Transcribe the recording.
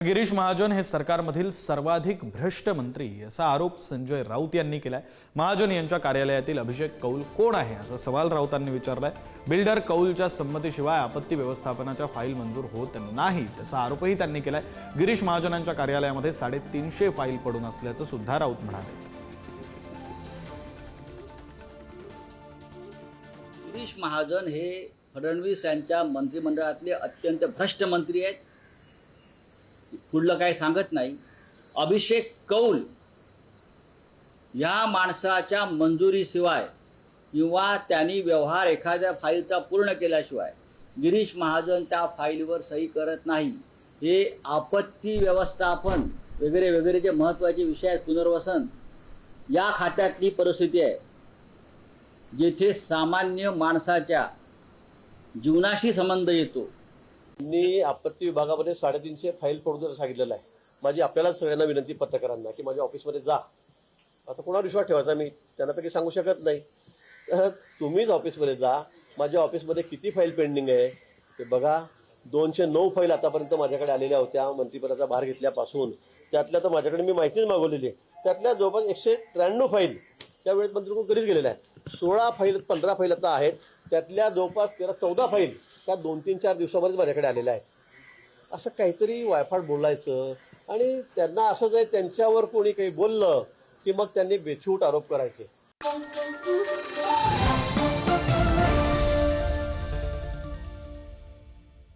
गिरीश महाजन हे सरकारमधील सर्वाधिक भ्रष्ट मंत्री असा आरोप संजय राऊत यांनी केलाय. महाजन यांच्या कार्यालयातील अभिषेक कौल कोण आहे असा सवाल राऊतांनी विचारलाय. बिल्डर कौलच्या संमतीशिवाय आपत्ती व्यवस्थापनाच्या फाईल मंजूर होत नाही असा आरोपही त्यांनी केलाय. गिरीश महाजनांच्या कार्यालयामध्ये साडेतीनशे फाईल पडून असल्याचं सुद्धा राऊत म्हणाले. गिरीश महाजन हे फडणवीस यांच्या मंत्रिमंडळातले अत्यंत भ्रष्ट मंत्री आहेत. पुढलं काही सांगत नाही. अभिषेक कौल या माणसाच्या मंजुरीशिवाय किंवा त्यांनी व्यवहार एखाद्या फाईलचा पूर्ण केल्याशिवाय गिरीश महाजन त्या फाईलवर सही करत नाही. हे आपत्ती व्यवस्थापन वगैरे वगैरे जे महत्त्वाचे विषय आहेत पुनर्वसन. या खात्यातली परिस्थिती आहे. जेथे सामान्य माणसाच्या जीवनाशी संबंध येतो. मी आपत्ती विभागामध्ये साडेतीनशे फाईल पडून सांगितलेलं आहे. माझी आपल्याला सगळ्यांना विनंती पत्रकारांना की माझ्या ऑफिसमध्ये जा. आता कोणावर विश्वास ठेवायचा मी? त्यांना तर काही सांगू शकत नाही. तर तुम्हीच ऑफिसमध्ये जा. माझ्या ऑफिसमध्ये किती फाईल पेंडिंग आहे? ते बघा. दोनशे नऊ फाईल आतापर्यंत माझ्याकडे आलेल्या होत्या. मंत्रिपदाचा भार घेतल्यापासून. त्यातल्या तर माझ्याकडे मी माहितीच मागवलेली आहे. त्यातल्या जवळपास एकशे त्र्याण्णव फाईल त्यावेळेस वेळेत मंत्री कधीच गेलेल्या आहेत सोळा फाईल पंधरा फाईल आता आहेत. त्यातल्या जवळपास तेरा चौदा फाईल का दोन तीन चार दिवसामध्ये माझ्याकडे आलेला आहे. असं काहीतरी वायफाट बोलायचं आणि त्यांना असं जर त्यांच्यावर कोणी काही बोललं की मग त्यांनी बेछूट आरोप करायचे.